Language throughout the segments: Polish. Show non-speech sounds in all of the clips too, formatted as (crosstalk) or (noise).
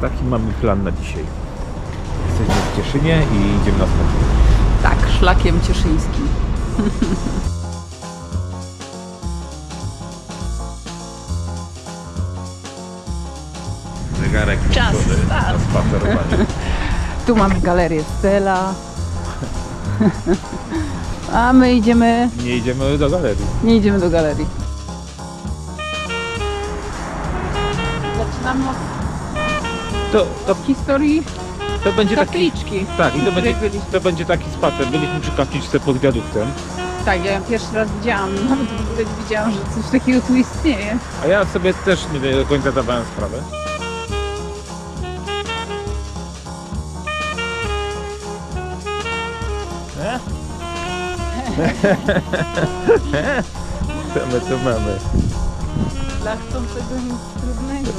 Taki mamy plan na dzisiaj. Jesteśmy w Cieszynie i idziemy na spacer. Tak, szlakiem cieszyńskim. Zegarek Czas włączony start. na spacerowanie. (laughs) Tu mamy galerię Stella. (laughs) A my idziemy, Nie idziemy do galerii. nie idziemy do galerii. To, to, historii to będzie taki... kapliczki. Tak, i to będzie, byliśmy. to będzie taki spacer. Byliśmy przy kapliczce pod wiaduktem. Tak, ja ją pierwszy raz widziałam, (laughs) nawet w ogóle nie wiedziałam, że coś takiego tu istnieje. A ja sobie też nie do końca zdawałem sprawę. E? (laughs) Co my tu mamy? Dla chcącego nic trudnego.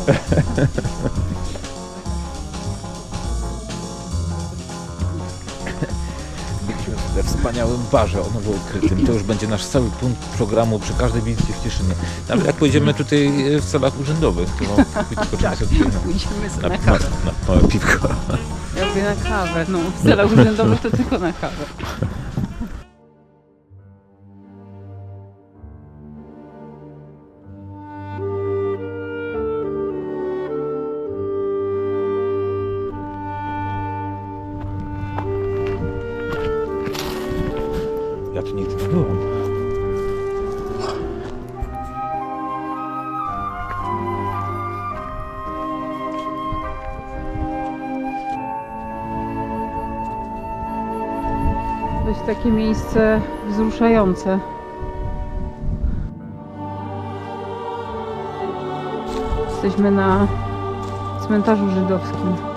Byliśmy we wspaniałym barze o nowo ukrytym. To już będzie nasz cały punkt programu przy każdej wizycie w Cieszynie. Nawet jak pojedziemy tutaj e, w celach urzędowych, to skoczymy sobie tutaj na, Pójdziemy sobie na, na na, kawę. na małe piwko. Ja mówię na kawę, no w celach urzędowych to tylko na kawę. Nie byłam. To jest takie miejsce wzruszające. Jesteśmy na cmentarzu żydowskim.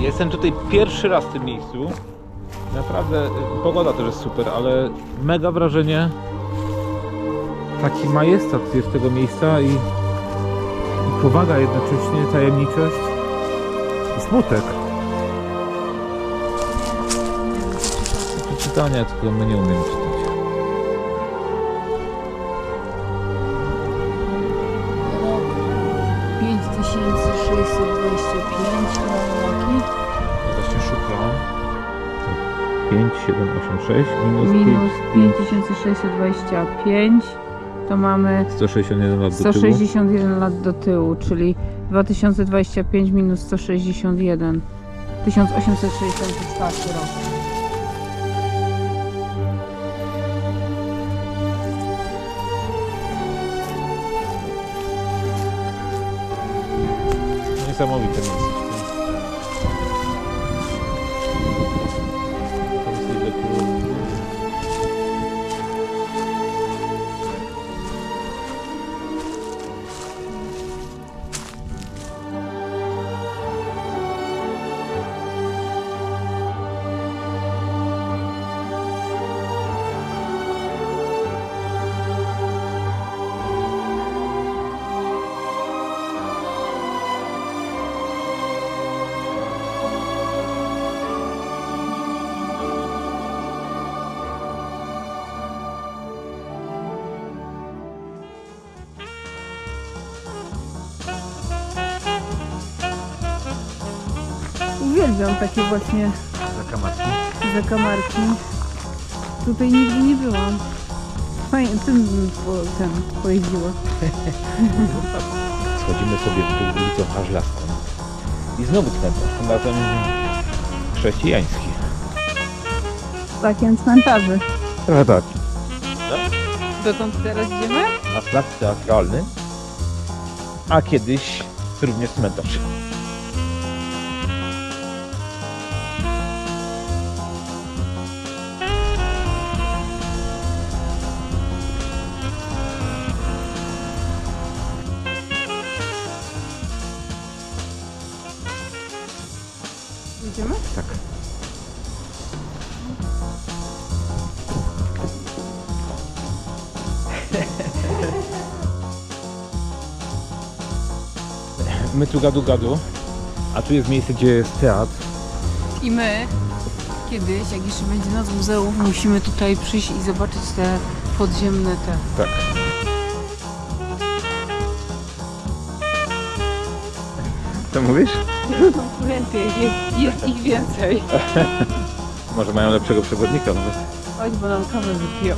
Jestem tutaj pierwszy raz w tym miejscu. Naprawdę y, pogoda też jest super, ale mega wrażenie. Taki majestat jest tego miejsca i, i powaga jednocześnie, tajemniczość i smutek. Przeczytania, tylko my nie umiemy czytać. Rok 5625 jaki? Ja właśnie szukam. 5, 7, 8, 6 minus, Minus 5, 5625 to mamy 161 lat do tyłu. 161 lat do tyłu, czyli 2025 minus 161. 1864 rok. Niesamowite miejsce. Uwielbiam takie właśnie Zakamarki. zakamarki. Tutaj nigdy nie byłam. Fajnie, tym bym po, ten pojeździła. (laughs) Schodzimy sobie tu ulicą Hażlaską. I znowu cmentarz, tym razem chrześcijański. Takiem cmentarzy. Trochę tak. Dokąd teraz idziemy? Na plac teatralny, a kiedyś również cmentarz. Idziemy? Tak. My tu gadu gadu, a tu jest miejsce, gdzie jest teatr. I my kiedyś, jak jeszcze będzie nas muzeum, musimy tutaj przyjść i zobaczyć te podziemne te. Tak. To mówisz? Dokumenty, jest, jest ich więcej. (laughs) Może mają lepszego przewodnika nawet. Chodź, bo nam kawę wypiją.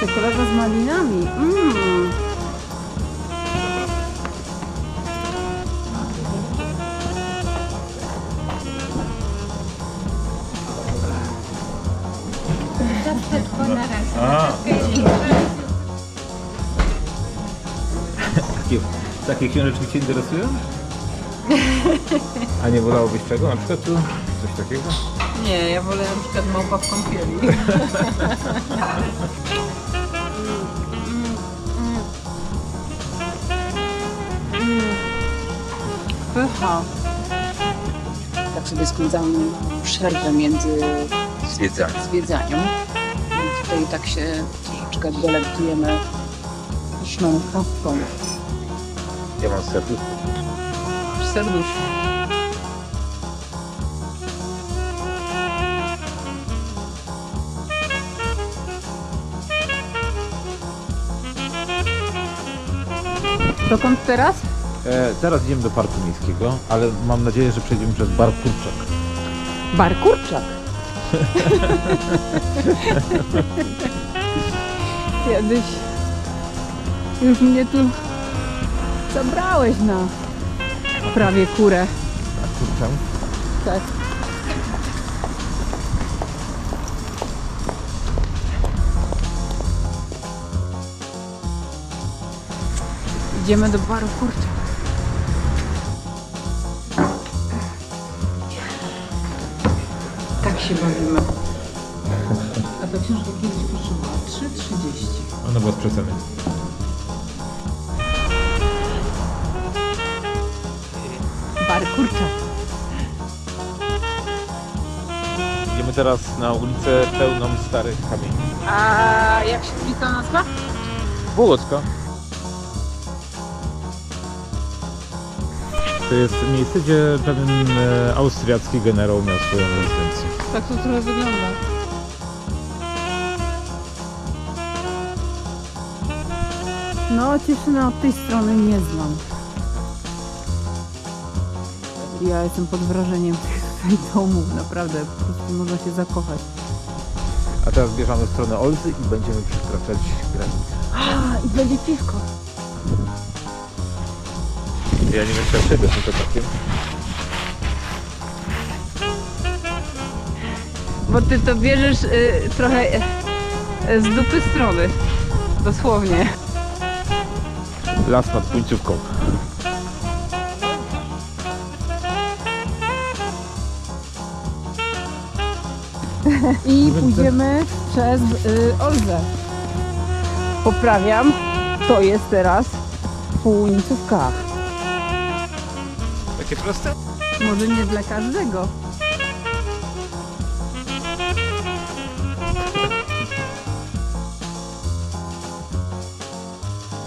Czekolada z malinami. Mmm. Takie książeczki Cię interesują? A nie wolałobyś czego? Na przykład tu coś takiego? Nie, ja wolę na przykład małpa w kąpieli. (laughs) Pycha. tak sobie spędzamy przerwę między Zwiedzanie. zwiedzaniem. I tutaj tak się troszeczkę delektujemy pyszną kawką. Ja mam serduszko. Serduszko. Dokąd teraz? E, teraz idziemy do parku miejskiego, ale mam nadzieję, że przejdziemy przez bar Kurczak. Bar Kurczak. (laughs) Kiedyś już mnie tu zabrałeś na prawie kurę. Bar Kurczak? Tak. Idziemy do baru kurczak. Tak się bawimy. A ta książka kiedyś kosztowała 3,30. Ona była z przeceny. Bar kurczak. Idziemy teraz na ulicę pełną starych kamieni. A jak się ulica nazwa? Wołocka. To jest miejsce, gdzie pewien e, austriacki generał miał swoją rezydencję. Tak to trochę wygląda. No, Cieszyna od tej strony nie znam. Ja jestem pod wrażeniem tych (laughs) domów, naprawdę, po prostu można się zakochać. A teraz bierzemy stronę Olzy i będziemy przekraczać granicę. A, i będzie piwko. Ja nie wiem, czy ja przejdę tym tokakiem. Bo ty to bierzesz y, trochę y, z dupy strony. Dosłownie. Las nad końcówką. I pójdziemy przez y, Olzę. Poprawiam. To jest teraz pół łańcuchka. Takie proste? Może nie dla każdego.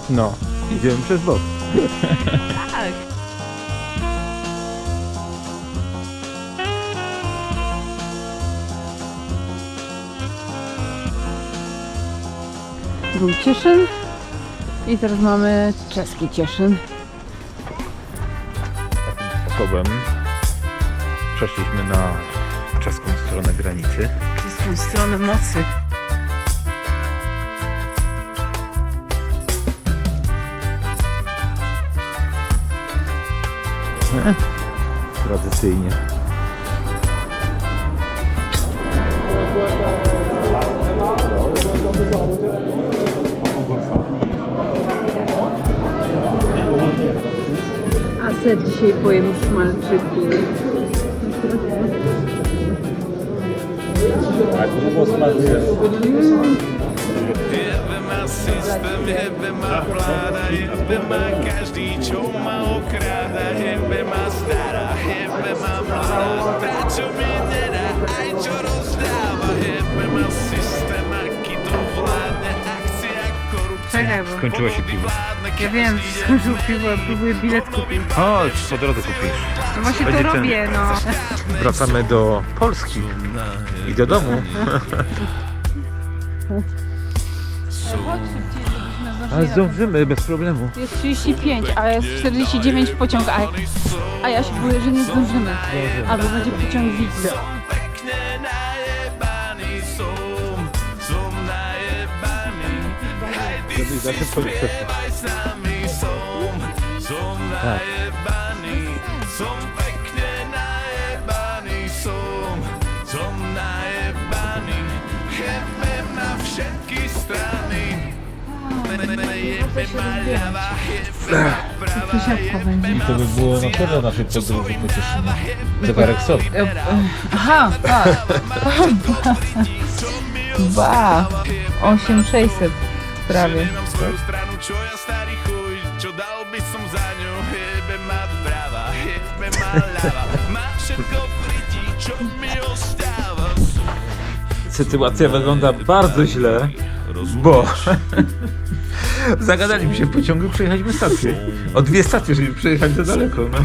No, idziemy przez bok. Tak. Był Cieszyn i teraz mamy czeski Cieszyn. Takim sposobem przeszliśmy na czeską stronę granicy. Czeską stronę mocy. Tradycyjnie. A set dzisiaj pojem má systém, hebe má vláda, hebe má každý, čo ma okráda, hebe má stará, hebe má mladá, tá, čo mi nedá, aj čo Czekaj, bo Skończyło się piwo. ja wiem, że skończył piwo, ja próbuję bilet kupić. Chodź, po drodze kupisz. No właśnie to Będzie ten- robię, no. Wracamy do Polski i do domu. Ale zdążymy bez problemu. Jest 35, a jest 49 pociąg, a, a ja się boję, że nie zdążymy. Albo będzie pociąg widzy. Żeby zawsze policzeć. śpiewaj z nami najebani. Są pekne najebani są, są najebani. Jebem na. Jebem jebem Przesiadka będzie. I to by było na pewno naszej podróży po Cieszynie. Zegarek sobie. Aha, tak. Ba, (laughs) 8600 prawie. Mám svoju stranu, čo ja starý chuj Čo dal by som za ňu Hebe ma prava, hebe ma ľava Má všetko v ryti, čo mi ostáva Sytuacja wygląda bardzo źle, bo zagadaliśmy się w pociągu, przejechaliśmy stację. O dwie stacje, żeby przejechać za daleko. No,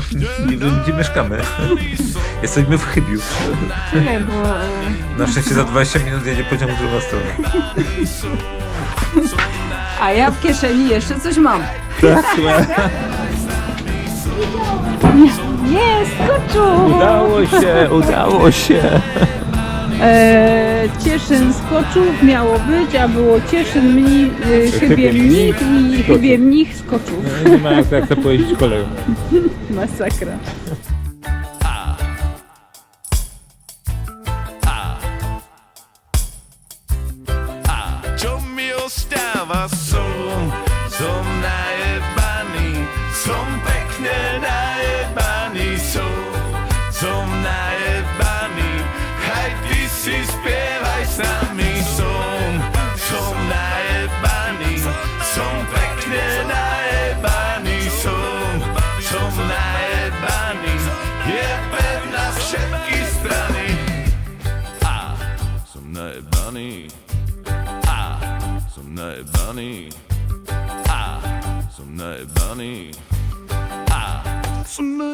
nie wiem, gdzie mieszkamy. (laughs) Jesteśmy w Chybiu. Czekaj, bo... e, Na szczęście za 20 minut jedzie pociąg w drugą stronę. A ja w kieszeni jeszcze coś mam. Nie, skoczu! Udało się, udało się. E, Cieszyn skoczów miało być, a było Cieszyn mni, e, chybie mnich i chybie mnich skoczów. No, nie ma jak, jak to pojeździć (laughs) koleją. Masakra. Najebaný. A, som najebaný. A, som najebaný.